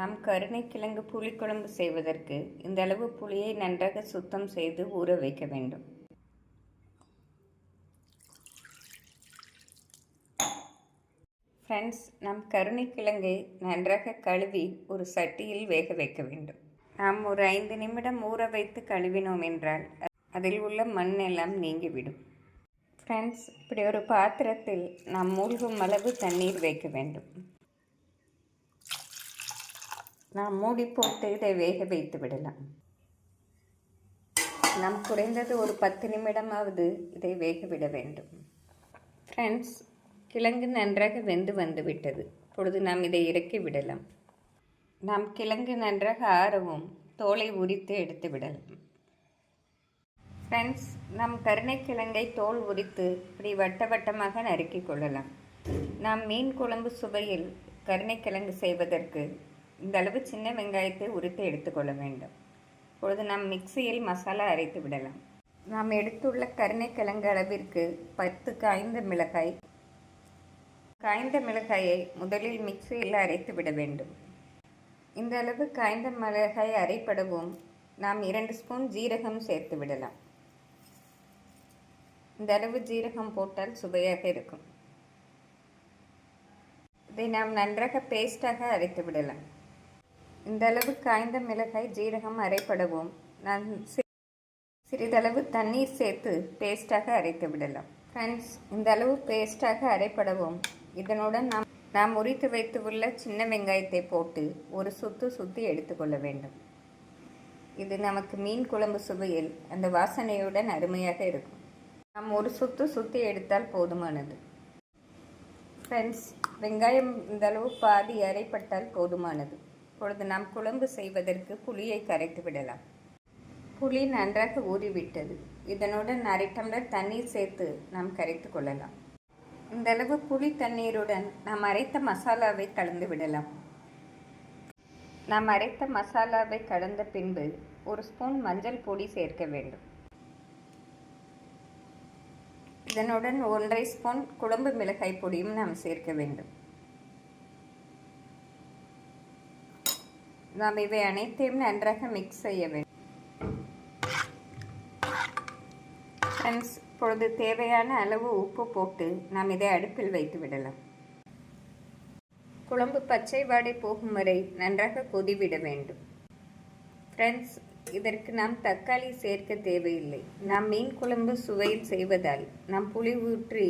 நாம் கருணைக்கிழங்கு புளிக்குழம்பு செய்வதற்கு இந்த அளவு புளியை நன்றாக சுத்தம் செய்து ஊற வைக்க வேண்டும். ஃப்ரெண்ட்ஸ் நாம் கருணைக்கிழங்கை நன்றாக கழுவி ஒரு சட்டியில் வேக வைக்க வேண்டும். நாம் ஒரு ஐந்து நிமிடம் ஊற வைத்து கழுவினோம் என்றால் அதில் உள்ள மண் எல்லாம் நீங்கிவிடும். ஃப்ரெண்ட்ஸ் இப்படி ஒரு பாத்திரத்தில் நாம் மூழ்கும் அளவு தண்ணீர் வைக்க வேண்டும். நாம் மூடி போட்டு இதை வேக வைத்து விடலாம். நாம் குறைந்தது ஒரு பத்து நிமிடமாவது இதை வேக விட வேண்டும். ஃப்ரெண்ட்ஸ் கிழங்கு நன்றாக வெந்து வந்து விட்டது இப்பொழுது நாம் இதை இறக்கி விடலாம். நாம் கிழங்கு நன்றாக ஆறவும் தோலை உரித்து எடுத்து விடலாம். ஃப்ரெண்ட்ஸ் நாம் கருணைக்கிழங்கை தோல் உரித்து இப்படி வட்ட வட்டமாக நறுக்கிக் கொள்ளலாம். நாம் மீன் குழம்பு சுவையில் கருணைக்கிழங்கு செய்வதற்கு இந்த அளவு சின்ன வெங்காயத்தை உரித்து எடுத்துக்கொள்ள வேண்டும். இப்பொழுது நாம் மிக்சியில் மசாலா அரைத்து விடலாம். நாம் எடுத்துள்ள கருணைக்கிழங்கு அளவிற்கு பத்து காய்ந்த மிளகாய் காய்ந்த மிளகாயை முதலில் மிக்சியில் அரைத்து விட வேண்டும். இந்த அளவு காய்ந்த மிளகாய் அரைப்படவும் நாம் இரண்டு ஸ்பூன் ஜீரகம் சேர்த்து விடலாம். இந்த அளவு ஜீரகம் போட்டால் சுவையாக இருக்கும். இதை நாம் நன்றாக பேஸ்டாக அரைத்து விடலாம். இந்த அளவு காய்ந்த மிளகாய் ஜீரகம் அரைப்படவும். நான் சிறிதளவு தண்ணீர் சேர்த்து பேஸ்டாக அரைத்து விடலாம். ஃப்ரெண்ட்ஸ் இந்த அளவு பேஸ்டாக அரைப்படவும். இதனுடன் நாம் நாம் உரித்து வைத்து உள்ள சின்ன வெங்காயத்தை போட்டு ஒரு சுத்து சுற்றி எடுத்துக்கொள்ள வேண்டும். இது நமக்கு மீன் குழம்பு சுவையில் அந்த வாசனையுடன் அருமையாக இருக்கும். நாம் ஒரு சுத்து சுற்றி எடுத்தால் போதுமானது. ஃப்ரெண்ட்ஸ் வெங்காயம் இந்த அளவு பாதி அரைப்பட்டால் போதுமானது. இப்பொழுது நாம் குழம்பு செய்வதற்கு புளியை கரைத்து விடலாம். புளி நன்றாக ஊறிவிட்டது. இதனுடன் அரை டம்ளர் தண்ணீர் சேர்த்து நாம் கரைத்து கொள்ளலாம். இந்தளவு புளி தண்ணீருடன் நாம் அரைத்த மசாலாவை கலந்து விடலாம். நாம் அரைத்த மசாலாவை கலந்த பின்பு ஒரு ஸ்பூன் மஞ்சள் பொடி சேர்க்க வேண்டும். இதனுடன் ஒன்றரை ஸ்பூன் குழம்பு மிளகாய் பொடியும் நாம் சேர்க்க வேண்டும். நாம் இவை அனைத்தையும் நன்றாக மிக்ஸ் செய்ய வேண்டும். ஃப்ரெண்ட்ஸ் இப்பொழுது தேவையான அளவு உப்பு போட்டு நாம் இதை அடுப்பில் வைத்து விடலாம். குழம்பு பச்சை வாடை போகும் வரை நன்றாக கொதிவிட வேண்டும். ஃப்ரெண்ட்ஸ் இதற்கு நாம் தக்காளி சேர்க்க தேவையில்லை. நாம் மீன் குழம்பு சுவையில் செய்வதால் நாம் புளி ஊற்றி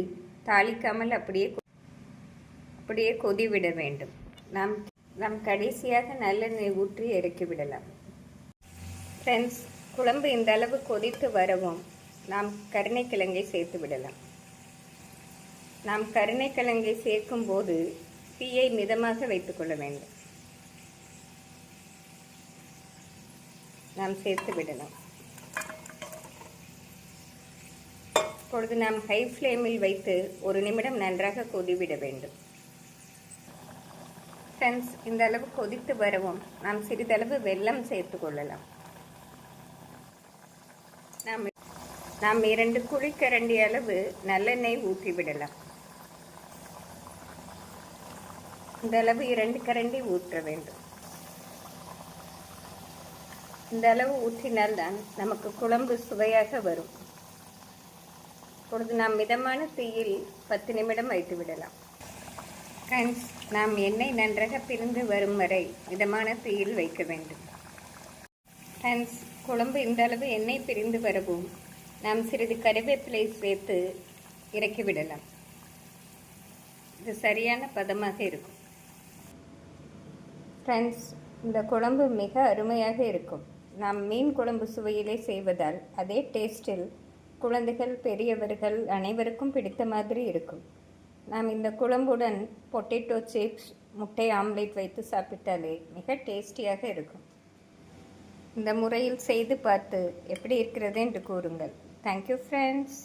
தாளிக்காமல் அப்படியே அப்படியே கொதிவிட வேண்டும். நாம் நாம் கடைசியாக நல்லெண்ணெய் ஊற்றி இறக்கி விடலாம். ஃப்ரெண்ட்ஸ் குழம்பு இந்த அளவு கொதித்து வரவும் நாம் கருணைக்கிழங்கை சேர்த்து விடலாம். நாம் கருணைக்கிழங்கை சேர்க்கும் போது தீயை மிதமாக வைத்துக்கொள்ள வேண்டும். நாம் சேர்த்து விடலாம். இப்பொழுது நாம் ஹை ஃப்ளேமில் வைத்து ஒரு நிமிடம் நன்றாக கொதிவிட வேண்டும். ஃப்ரெண்ட்ஸ் இந்த அளவு கொதித்து வரவும் நாம் சிறிதளவு வெல்லம் சேர்த்து கொள்ளலாம். நாம் நாம் இரண்டு குழிக்கரண்டி அளவு நல்லெண்ணெய் ஊற்றி விடலாம். இந்த அளவு இரண்டு கரண்டி ஊற்ற வேண்டும். இந்த அளவு ஊற்றினால்தான் நமக்கு குழம்பு சுவையாக வரும். இப்பொழுது நாம் மிதமான தீயில் பத்து நிமிடம் வைத்து விடலாம் ஃப்ரெண்ட்ஸ் நாம் எண்ணெய் நன்றாக பிரிந்து வரும் வரை மிதமான தீயில் வைக்க வேண்டும். ஃப்ரெண்ட்ஸ் குழம்பு இந்த அளவு எண்ணெய் பிரிந்து வரவும் நாம் சிறிது கருவேப்பிலை சேர்த்து இறக்கிவிடலாம் இது சரியான பதமாக இருக்கும். ஃப்ரெண்ட்ஸ் இந்த குழம்பு மிக அருமையாக இருக்கும். நாம் மீன் குழம்பு சுவையிலே செய்வதால் அதே டேஸ்டில் குழந்தைகள் பெரியவர்கள் அனைவருக்கும் பிடித்த மாதிரி இருக்கும். நாம் இந்த குழம்புடன் பொட்டேட்டோ சிப்ஸ் முட்டை ஆம்லேட் வைத்து சாப்பிட்டாலே மிக டேஸ்டியாக இருக்கும். இந்த முறையில் செய்து பார்த்து எப்படி இருக்கிறது என்று கூறுங்கள். Thank you friends